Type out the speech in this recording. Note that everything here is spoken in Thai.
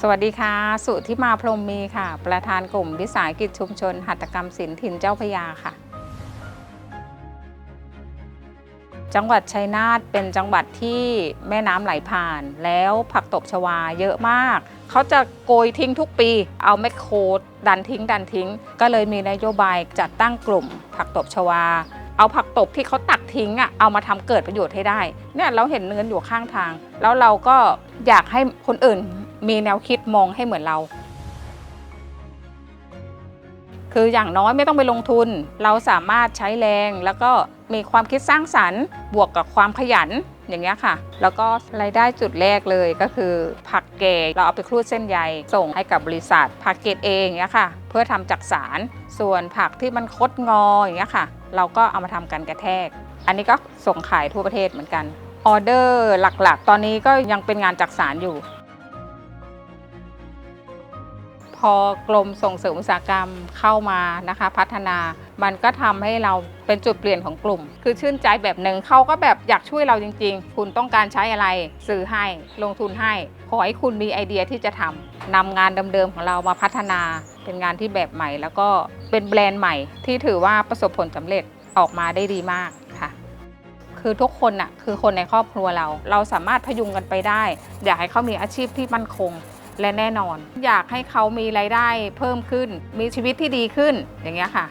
สวัสดีค่ะ สุธิมาพรมมีค่ะ ประธานกลุ่มวิสาหกิจชุมชน หัตถกรรมศิลป์ถิ่นเจ้าพยาค่ะ จังหวัดชัยนาทเป็นจังหวัดที่แม่น้ำไหลผ่าน แล้วผักตบชวาเยอะมาก เขาจะโกยทิ้งทุกปี เอาแมคโครดันทิ้งดันทิ้ง ก็เลยมีนโยบายจัดตั้งกลุ่มผักตบชวา เอาผักตบที่เขาตักทิ้งอะเอามาทำเกิดประโยชน์ให้ได้เนี่ยเราเห็นเนื้ออยู่ข้างทาง แล้วเราก็อยากให้คนอื่น มีแนวคิดมองให้เหมือนเรา คืออย่างน้อยไม่ต้องไปลงทุน เราสามารถใช้แรงแล้วก็มีความคิดสร้างสรรค์ บวกกับความขยันอย่างเงี้ยค่ะ แล้วก็รายได้จุดแรกเลยก็คือ ผักเกตเราเอาไปครูดเส้นใยส่งให้กับบริษัท ผักเกตเองเงี้ยค่ะ เพื่อทำจากสาร ส่วนผักที่มันคดงออย่างเงี้ยค่ะ เราก็เอามาทำกันกระแทก อันนี้ก็ส่งขายทั่วประเทศเหมือนกันออเดอร์หลักๆ ตอนนี้ก็ยังเป็นงานจักสารอยู่ พอกรมส่งเสริมอุตสาหกรรมเข้ามานะคะพัฒนา มันก็ทำให้เราเป็นจุดเปลี่ยนของกลุ่ม คือชื่นใจแบบหนึ่งเขาก็แบบอยากช่วยเราจริง ๆ คุณต้องการใช้อะไรซื้อให้ลงทุนให้ขอให้คุณมีไอเดียที่จะทำนำงานเดิมๆของเรามาพัฒนา เป็นงานที่แบบใหม่ แล้วก็เป็นแบรนด์ใหม่ ที่ถือว่าประสบผลสำเร็จออกมาได้ดีมากค่ะคือทุกคนน่ะคือคนในครอบครัวเรา เราสามารถพยุงกันไปได้ อยากให้เขามีอาชีพที่มั่นคง และแน่นอน อยากให้เขามีรายได้เพิ่มขึ้น มีชีวิตที่ดีขึ้นอย่างเงี้ยค่ะ